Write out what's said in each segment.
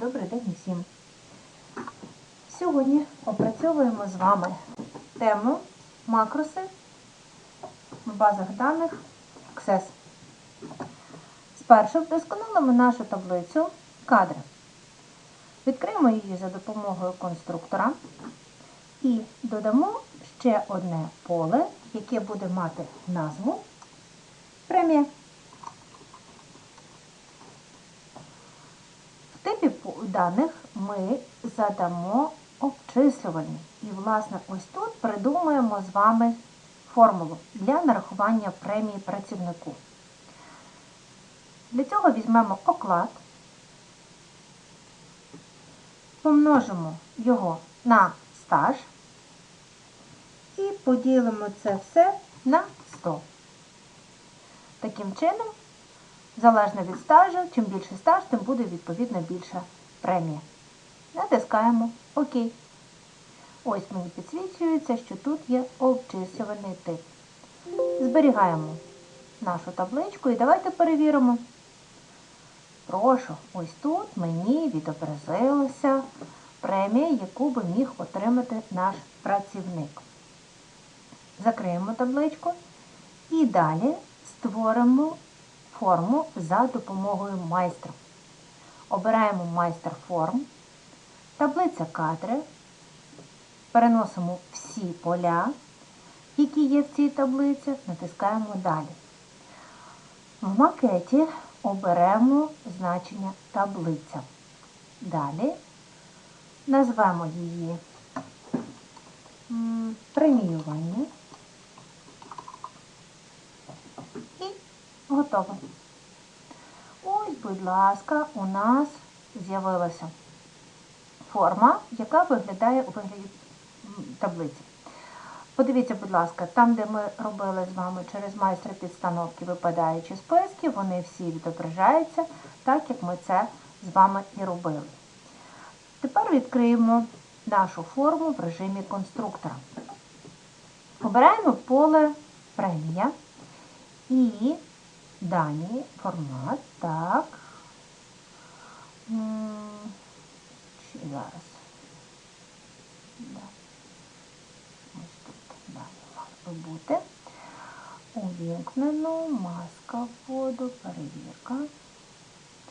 Добрий день усім! Сьогодні опрацьовуємо з вами тему макроси в базах даних Access. Спершу вдосконалимо нашу таблицю кадри. Відкриємо її за допомогою конструктора і додамо ще одне поле, яке буде мати назву премія. Даних ми задамо обчислювальні. І, власне, ось тут придумаємо з вами формулу для нарахування премії працівнику. Для цього візьмемо оклад, помножимо його на стаж і поділимо це все на 100. Таким чином, залежно від стажу, чим більше стаж, тим буде відповідно більша премія. Натискаємо ОК. Ось мені підсвічується, що тут є обчислювальний тип. Зберігаємо нашу табличку і давайте перевіримо. Прошу, ось тут мені відобразилася премія, яку би міг отримати наш працівник. Закриємо табличку і далі створимо форму за допомогою майстра. Обираємо майстер форм, таблиця кадри, переносимо всі поля, які є в цій таблиці, натискаємо далі. В макеті оберемо значення таблиця. Далі назвемо її преміювання. І готово. Будь ласка, у нас з'явилася форма, яка виглядає у вигляді таблиці. Подивіться, будь ласка, там, де ми робили з вами через майстра підстановки випадаючі списки, вони всі відображаються, так як ми це з вами і робили. Тепер відкриємо нашу форму в режимі конструктора. Обираємо поле премія і дані, формат, так. Чи зараз. Ось тут далі мало би бути. Увімкнено, маска вводу, перевірка.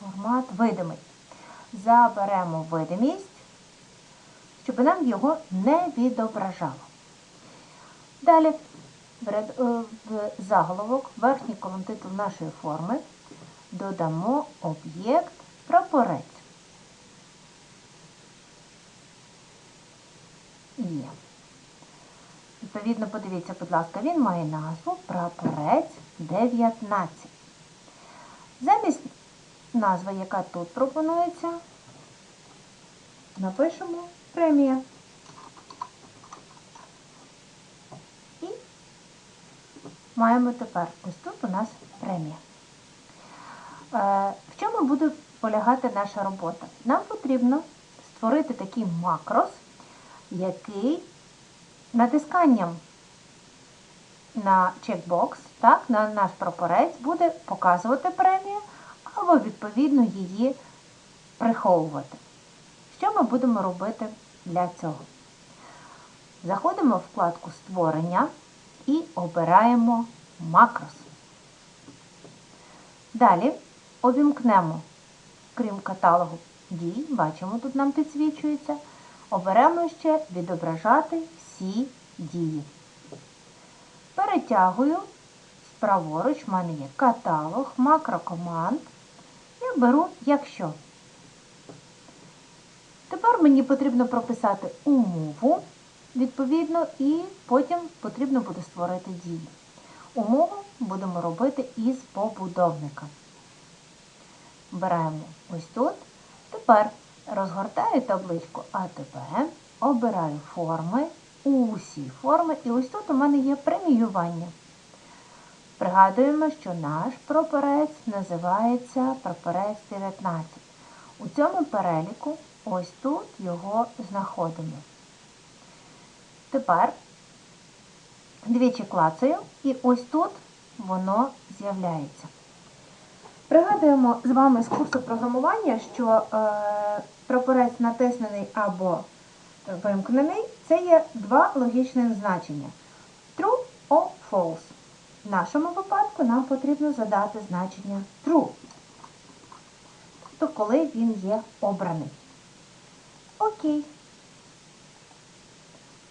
Формат видимий. Заберемо видимість, щоб нам його не відображало. Далі е, в заголовок, верхній колон титул нашої форми додамо об'єкт прапорець. Є. Відповідно, подивіться, будь ласка, він має назву прапорець 19. Замість назви, яка тут пропонується, напишемо премія. Маємо тепер ось тут у нас премія. Е, В чому буде полягати наша робота? Нам потрібно створити такий макрос, який натисканням на чекбокс, так, на наш прапорець буде показувати премію або відповідно її приховувати. Що ми будемо робити для цього? Заходимо в вкладку Створення і обираємо макрос. Далі обімкнемо, крім каталогу дій, бачимо, тут нам підсвічується, оберемо ще відображати всі дії. Перетягую праворуч, в мене є каталог, макрокоманд. Я беру якщо. Тепер мені потрібно прописати умову, відповідно, і потім потрібно буде створити дії. Умову будемо робити із побудовника. Беремо ось тут. Тепер розгортаю табличку АТП, обираю форми, усі форми, і ось тут у мене є преміювання. Пригадуємо, що наш прапорець називається прапорець 19. У цьому переліку ось тут його знаходимо. Тепер двічі клацаю, і ось тут воно з'являється. Пригадуємо з вами з курсу програмування, що е, прапорець натиснений або вимкнений це є два логічних значення: true or false. В нашому випадку нам потрібно задати значення true. Тобто, коли він є обраний. Окей.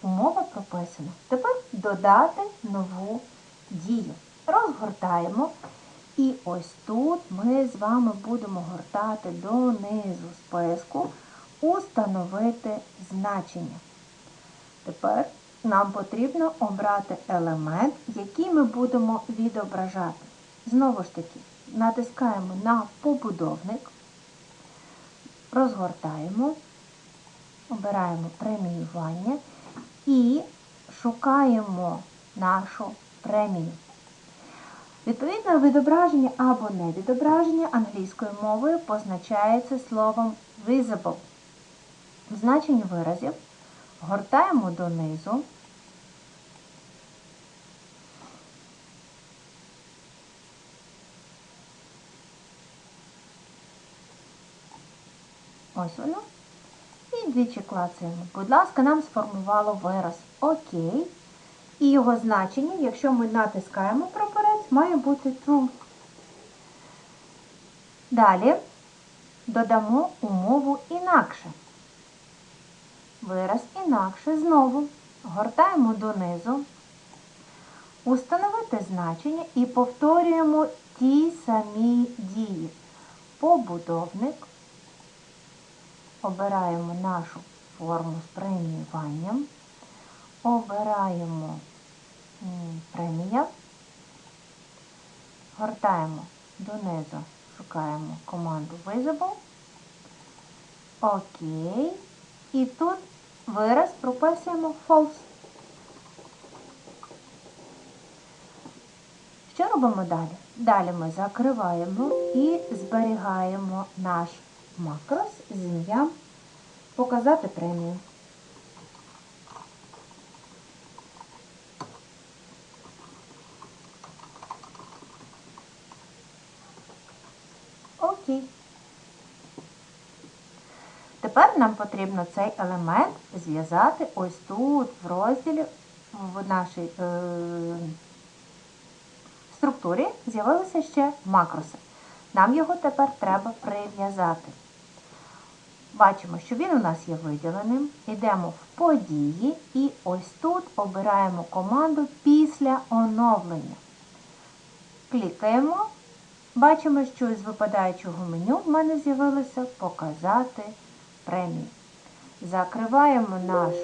Умова прописана. Тепер додати нову дію. Розгортаємо. І ось тут ми з вами будемо гортати донизу списку, установити значення. Тепер нам потрібно обрати елемент, який ми будемо відображати. Знову ж таки, натискаємо на побудовник, розгортаємо, обираємо преміювання і шукаємо нашу премію. Відповідно, відображення або невідображення англійською мовою позначається словом visible. В значенні виразів гортаємо донизу. Ось воно. Двічі клацаємо. Будь ласка, нам сформувало вираз Окей. І його значення, якщо ми натискаємо прапорець, має бути true. Далі додамо умову інакше. Вираз інакше знову гортаємо донизу, установити значення і повторюємо ті самі дії. Побудовник. Обираємо нашу форму з преміюванням. Обираємо премія, гортаємо донизу, шукаємо команду Visible. Окей. І тут вираз прописуємо False. Що робимо далі? Далі ми закриваємо і зберігаємо наш макрос з Показати премію. Окей. Тепер нам потрібно цей елемент зв'язати ось тут, в розділі, в нашій е, структурі з'явилися ще макроси. Нам його тепер треба прив'язати. Бачимо, що він у нас є виділеним. Йдемо в події і ось тут обираємо команду після оновлення. Клікаємо. Бачимо, що із випадаючого меню в мене з'явилося Показати премію. Закриваємо наш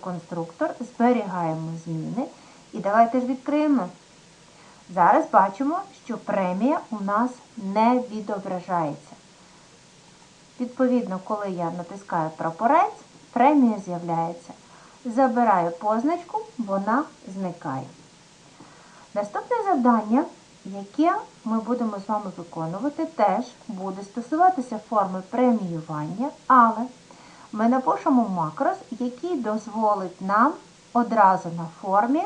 конструктор, зберігаємо зміни. І давайте ж відкриємо. Зараз бачимо, що премія у нас не відображається. Відповідно, коли я натискаю прапорець, премія з'являється. Забираю позначку, вона зникає. Наступне завдання, яке ми будемо з вами виконувати, теж буде стосуватися форми преміювання, але ми напишемо макрос, який дозволить нам одразу на формі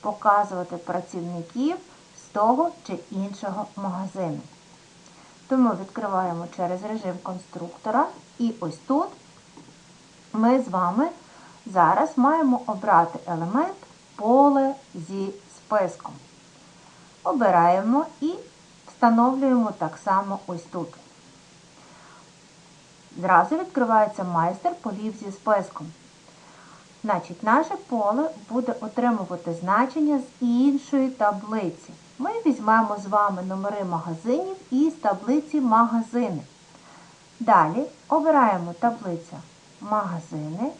показувати працівників з того чи іншого магазину. Тому відкриваємо через режим конструктора, і ось тут ми з вами зараз маємо обрати елемент поле зі списком. Обираємо і встановлюємо так само ось тут. Зразу відкривається майстер полів зі списком. Значить, наше поле буде отримувати значення з іншої таблиці. Ми візьмемо з вами номери магазинів із таблиці магазини. Далі обираємо таблиця магазини.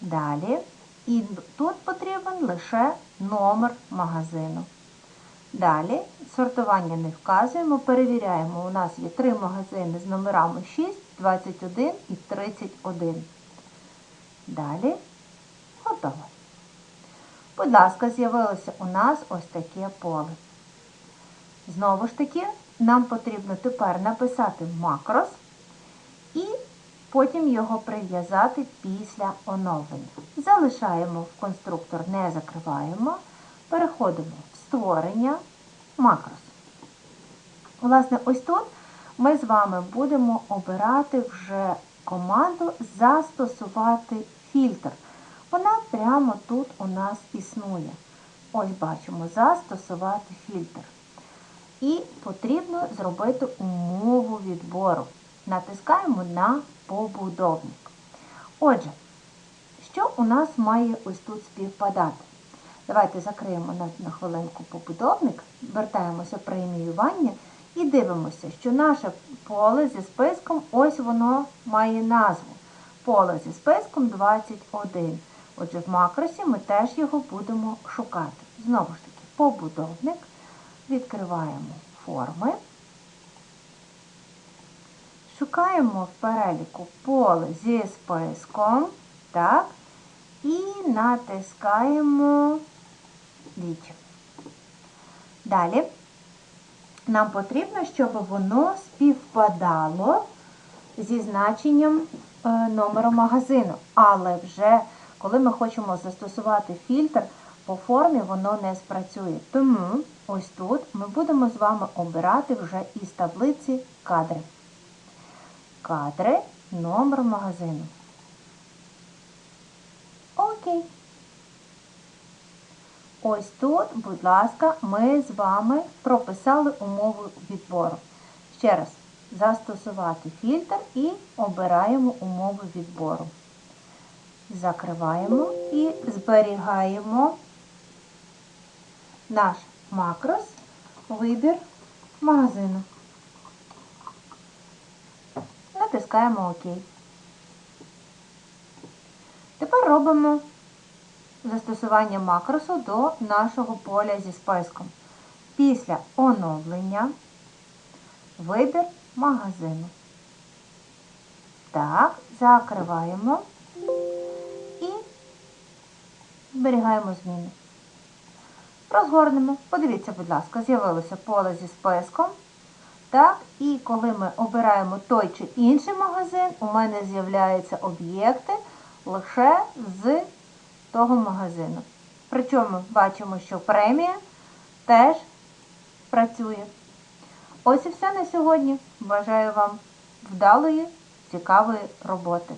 Далі. І тут потрібен лише номер магазину. Далі сортування не вказуємо, перевіряємо, у нас є три магазини з номерами 6, 21 і 31. Далі готово. Будь ласка, з'явилося у нас ось таке поле. Знову ж таки, нам потрібно тепер написати макрос і потім його прив'язати після оновлення. Залишаємо в конструктор, не закриваємо, переходимо в створення макрос. Власне, ось тут ми з вами будемо обирати вже команду застосувати фільтр. Вона прямо тут у нас існує. Ось бачимо застосувати фільтр. І потрібно зробити умову відбору. Натискаємо на побудовник. Отже, що у нас має ось тут співпадати? Давайте закриємо на, хвилинку побудовник, вертаємося преміювання і дивимося, що наше поле зі списком, ось воно має назву. Поле зі списком 21. Отже, в макросі ми теж його будемо шукати. Знову ж таки, побудовник. Відкриваємо форми. Шукаємо в переліку поле зі списком. Так. І натискаємо двічі. Далі нам потрібно, щоб воно співпадало зі значенням е, номеру магазину. Але вже коли ми хочемо застосувати фільтр, по формі воно не спрацює. Тому ось тут ми будемо з вами обирати вже із таблиці кадри. Кадри, номер магазину. Окей. Ось тут, будь ласка, ми з вами прописали умову відбору. Ще раз, застосувати фільтр і обираємо умови відбору. Закриваємо і зберігаємо наш макрос, вибір магазину. Натискаємо ОК. Тепер робимо застосування макросу до нашого поля зі списком. Після оновлення вибір магазину. Так, закриваємо і зберігаємо зміни. Розгорнемо. Подивіться, будь ласка, з'явилося поле зі списком. Так, і коли ми обираємо той чи інший магазин, у мене з'являються об'єкти лише з того магазину. Причому бачимо, що премія теж працює. Ось і все на сьогодні. Бажаю вам вдалої, цікавої роботи.